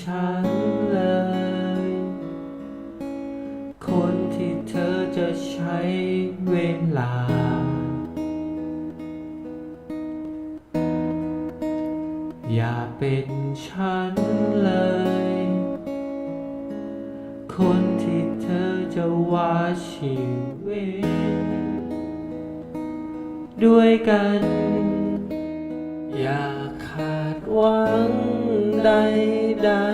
ฉันเลย คนที่เธอจะใช้เวลา อย่าเป็นฉันเลย คนที่เธอจะว่าชีวิต ด้วยกัน อย่าขาดหวัง ใดได้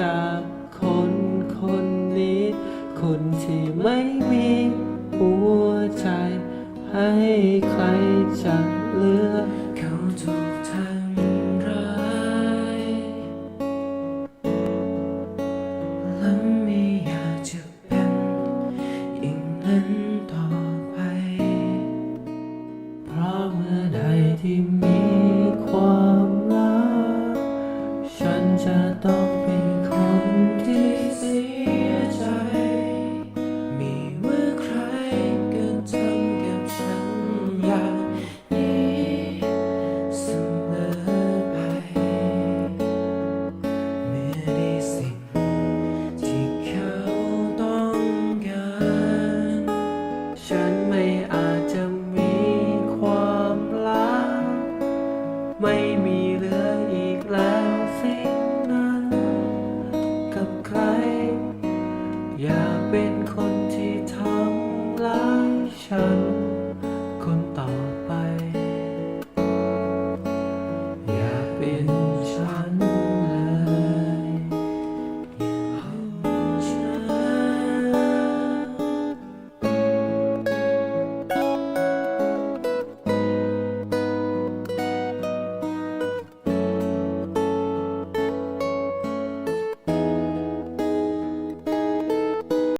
จากคนคนนี้ คนที่ไม่มีหัวใจ ให้ใครจะเลือกเขาถูกทำร้ายแล้วไม่อยากจะเป็นอย่งนั้นต่อไป เพราะเมื่อใดที่ ไม่มี